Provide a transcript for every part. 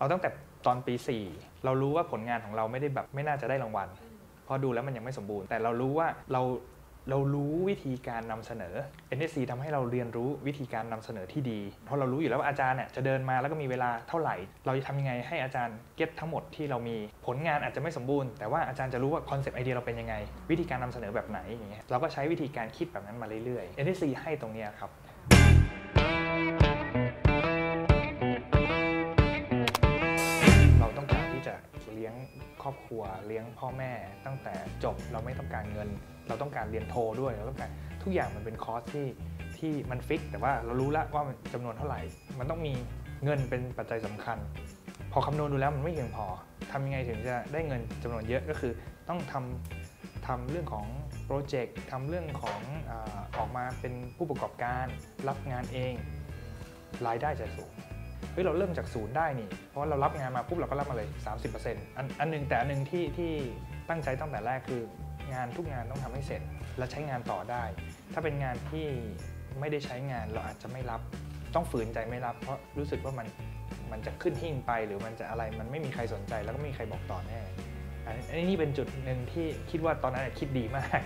เอาตั้งแต่ตอนปี 4 เรารู้ว่าผลงานของเราไม่ได้แบบไม่น่าจะได้รางวัลเพราะดูแล้วมันยังไม่สมบูรณ์ แต่เรารู้ว่าเราเรารู้วิธีการนำเสนอ NSC ทำให้เราเรียนรู้วิธีการนำเสนอที่ดี เพราะเรารู้อยู่แล้วว่าอาจารย์เนี่ยจะเดินมาแล้วก็มีเวลาเท่าไหร่ เราจะทำยังไงให้อาจารย์เก็ตทั้งหมดที่เรามีผลงานอาจจะไม่สมบูรณ์ แต่ว่าอาจารย์จะรู้ว่าคอนเซปต์ไอเดียเราเป็นยังไง วิธีการนำเสนอแบบไหนอย่างเงี้ยเราก็ใช้วิธีการคิดแบบนั้นมาเรื่อยๆ NSC ให้ตรงเนี้ยครับ ครอบครัวเลี้ยงพ่อแม่ ตั้งแต่จบเราไม่ต้องการเงิน เราต้องการเรียนโทด้วยเราต้องการทุกอย่างมันเป็นคอร์สที่ที่มันฟิก แต่ว่าเรารู้แล้วว่ามันจำนวนเท่าไหร่ มันต้องมีเงินเป็นปัจจัยสำคัญ พอคำนวณดูแล้วมันไม่เพียงพอทำยังไงถึงจะได้เงินจำนวนเยอะก็คือต้องทำทำเรื่องของโปรเจกต์ทำเรื่องของอออกมาเป็นผู้ประกอบการ รับงานเอง รายได้จะสูง เฮ้ยเราเริ่มจากศูนย์ได้นี่ เพราะว่าเรารับงานมาปุ๊บเราก็รับมาเลย 30%อันอันหนึงแต่อันหนึงที่ที่ตั้งใจตั้งแต่แรกคืองานทุกงานต้องทำให้เสร็จ และใช้งานต่อได้ ถ้าเป็นงานที่ไม่ได้ใช้งานเราอาจจะไม่รับ ต้องฝืนใจไม่รับ เพราะรู้สึกว่ามันมันจะขึ้นหิ่งไปหรือมันจะอะไรมันไม่มีใครสนใจแล้วก็ไม่มีใครบอกต่อแน่อันอันนี้เป็นจุดหนึ่งที่คิดว่าตอนนั้นคิดดีมาก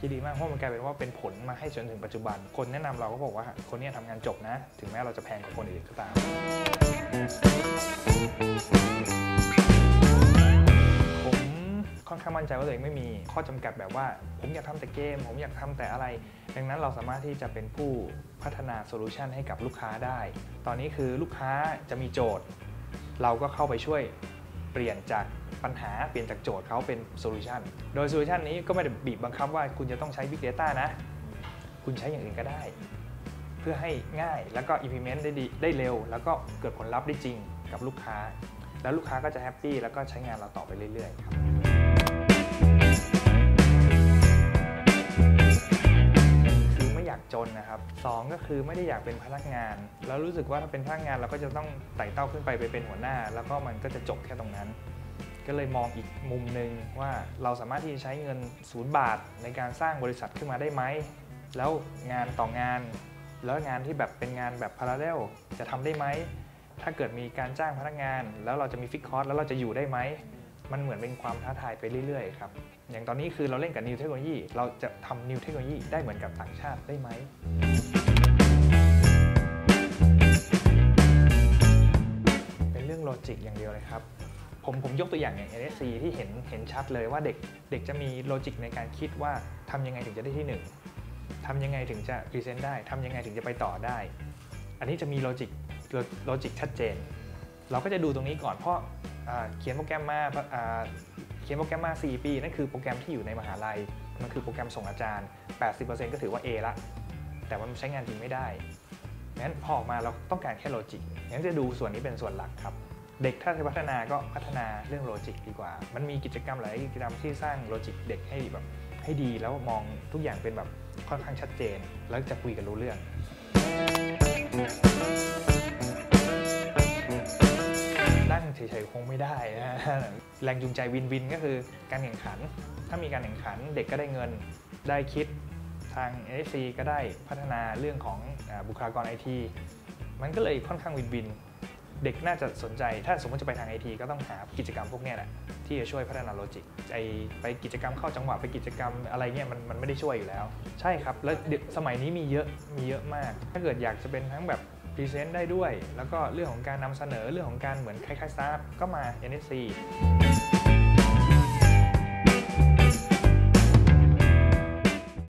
คิดดีมากเพราะมันกลายเป็นว่าเป็นผลมาให้จนถึงปัจจุบัน คนแนะนำเราก็บอกว่าคนนี้ยทำงานจบนะ ถึงแม้เราจะแพงกว่าคนอื่นก็ตาม ผมค่อนข้างมั่นใจว่าตัวเองไม่มีข้อจำกัดแบบว่า ผมอยากทำแต่เกม ผมอยากทำแต่อะไร ดังนั้นเราสามารถที่จะเป็นผู้พัฒนาโซลูชันให้กับลูกค้าได้ ตอนนี้คือลูกค้าจะมีโจทย์ เราก็เข้าไปช่วย ปลี่ยนจากปัญหาเปลี่ยนจากโจทย์เขาเป็นโซลูชันโดยโซลูชันนี้ก็ไม่ได้บีบบังคับว่าคุณจะต้องใช้ Big Data นะ คุณใช้อย่างอื่นก็ได้ เพื่อให้ง่ายแล้วก็ implement ได้ดีได้เร็ว แล้วก็เกิดผลลัพธ์ได้จริงกับลูกค้า แล้วลูกค้าก็จะแฮปปี้แล้วก็ใช้งานเราต่อไปเรื่อยๆครับ จนนะครับสองก็คือไม่ได้อยากเป็นพนักงาน แล้วรู้สึกว่าถ้าเป็นพนักงานเราก็จะต้องไต่เต้าขึ้นไปไปเป็นหัวหน้า แล้วก็มันก็จะจบแค่ตรงนั้น ก็เลยมองอีกมุมหนึ่งว่าเราสามารถที่จะใช้เงินศูนย์บาทในการสร้างบริษัทขึ้นมาได้ไหมแล้วงานต่องานแล้วงานที่แบบเป็นงานแบบพาราเรลจะทำได้ไหมถ้าเกิดมีการจ้างพนักงาน แล้วเราจะมีฟิกคอร์สแล้วเราจะอยู่ได้ไหม มันเหมือนเป็นความท้าทายไปเรื่อยๆครับ อย่างตอนนี้คือเราเล่นกับนิวเทคโนโลยี เราจะทำนิวเทคโนโลยีได้เหมือนกับต่างชาติได้ไหมเป็นเรื่องโลจิกอย่างเดียวเลยครับผมผมยกตัวอย่างอย่าง NSC ที่เห็นเห็นชัดเลยว่าเด็กเด็กจะมีโลจิกในการคิดว่าทำยังไงถึงจะได้ที่หนึ่งทำยังไงถึงจะพรีเซนต์ได้ทำยังไงถึงจะไปต่อได้ อันนี้จะมีโลจิกโลจิกชัดเจน เราก็จะดูตรงนี้ก่อนเพราะ เขียนโปรแกรมมาเขียนโปรแกรมมา 4 ปี นั่นคือโปรแกรมที่อยู่ในมหาลัย มันคือโปรแกรมส่งอาจารย์ 80%ก็ถือว่า A ละ แต่ว่ามันใช้งานจริงไม่ได้งั้นพอออกมาเราต้องการแค่โลจิกงั้นจะดูส่วนนี้เป็นส่วนหลักครับ เด็กถ้าจะพัฒนาก็พัฒนาเรื่องโลจิกดีกว่า มันมีกิจกรรมหลายกิจกรรมที่สร้างโลจิกเด็กให้แบบให้ดีแล้วมองทุกอย่างเป็นแบบค่อนข้างชัดเจน แล้วจะคุยกันรู้เรื่องนั่ง ไม่ได้นะฮะแรงจูงใจวินวินก็คือการแข่งขัน ถ้ามีการแข่งขันเด็กก็ได้เงินได้คิดทาง NSC ก็ได้พัฒนาเรื่องของบุคลากรไอทีมันก็เลยค่อนข้างวินวิน เด็กน่าจะสนใจ ถ้าสมมติจะไปทางไอทีก็ต้องหากิจกรรมพวกนี้แหละที่จะช่วยพัฒนาโลจิกไอไปกิจกรรมเข้าจังหวะไปกิจกรรมอะไรเงี้ยมันมันไม่ได้ช่วยอยู่แล้ว ใช่ครับ แล้วเด็กสมัยนี้มีเยอะมีเยอะมาก ถ้าเกิดอยากจะเป็นทั้งแบบ พรีเซนต์ได้ด้วย แล้วก็เรื่องของการนำเสนอเรื่องของการเหมือนคล้ายๆสตาร์ทก็มา NSC